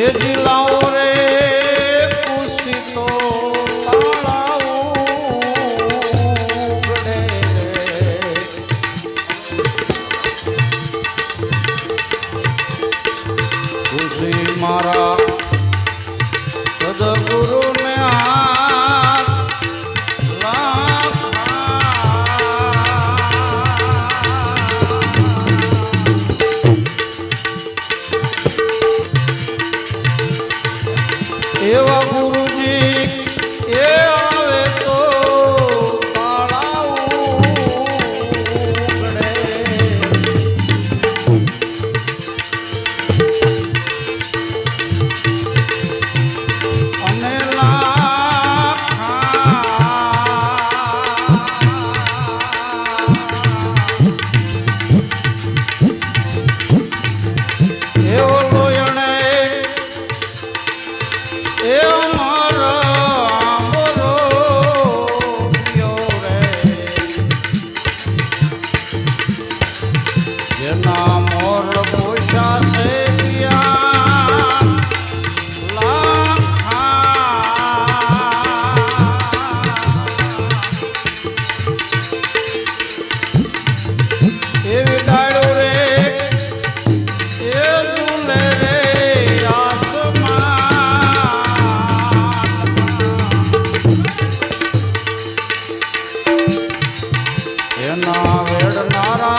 It's you long?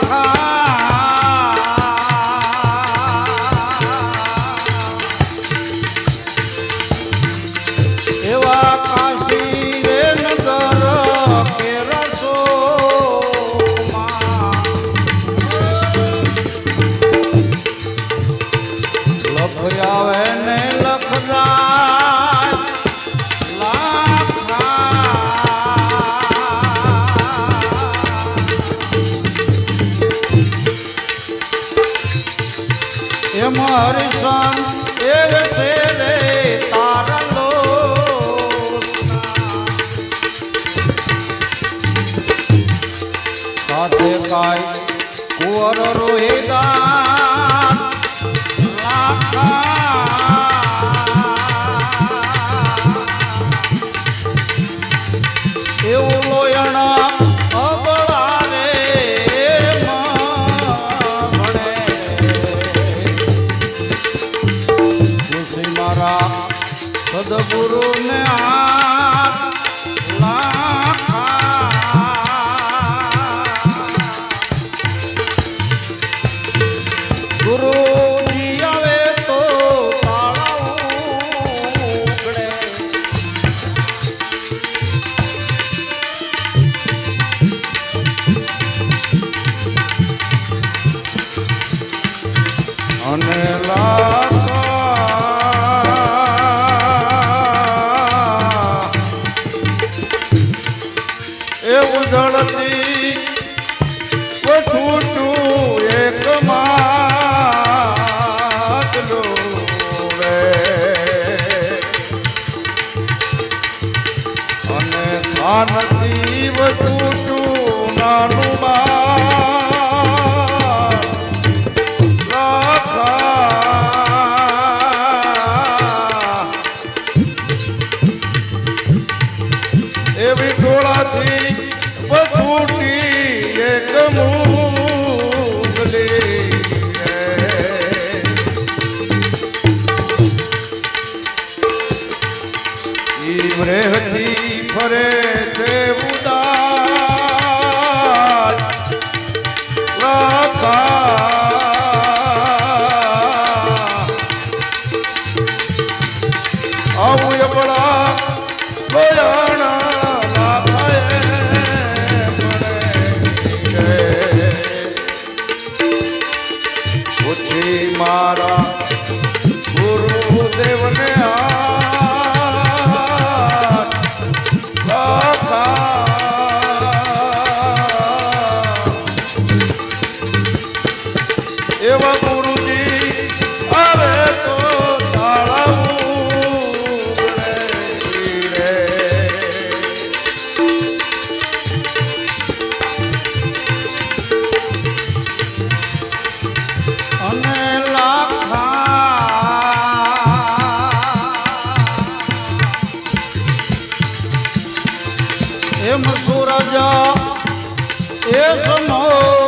Aha. હરિસન એવ સે રે તારલો સાથે કાય કુંવર એ ઉજળતી છૂટું એક અને ખાનથી છૂટું નાનું બા એવી ટોળાથી એવા ગુરુજી અરે તો તાળવું રે એમ સૂરજ એ સમો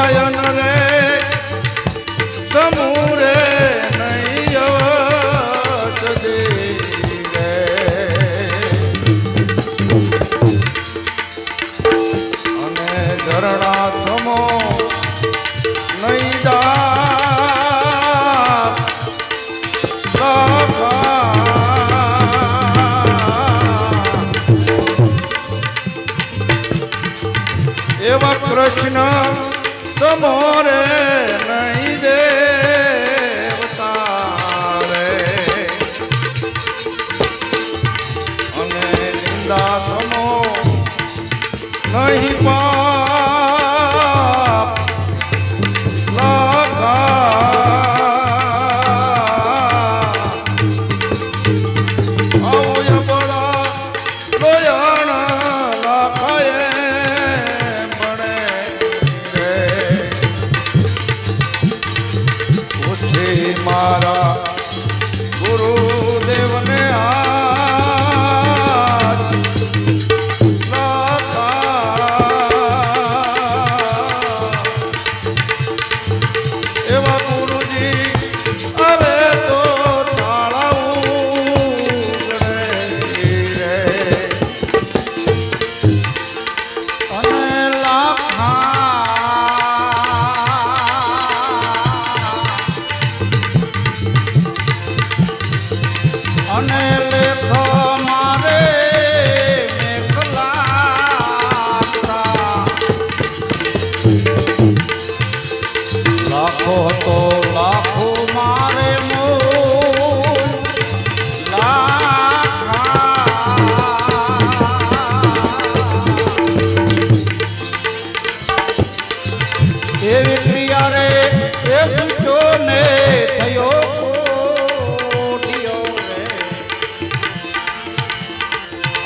લાખા એવા યન રે સમૂરે નહીં અને ધરણા સમો નહીં જા એવા સમોરે નહીં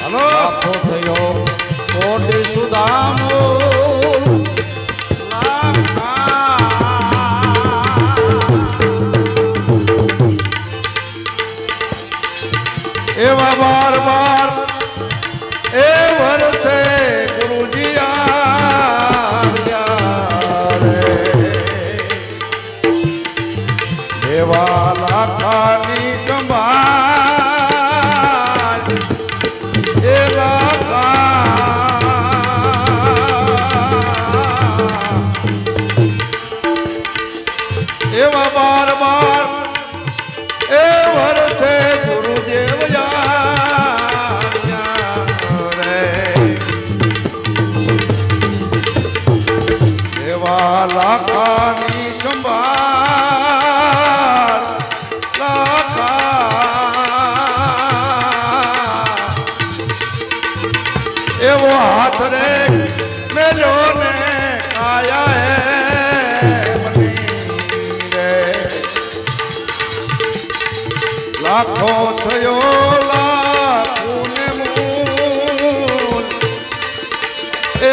લાખો થયો કોટી સુદામો એવા બાર બાર એ વર્ષે ગુરુજી. એવા લાખાની કંભાળ લાખાની કંભાળ લાખા. એવો હાથ રે મેલો ને કાયા હે રે. લાખો થયો લાખોને મૂલ એ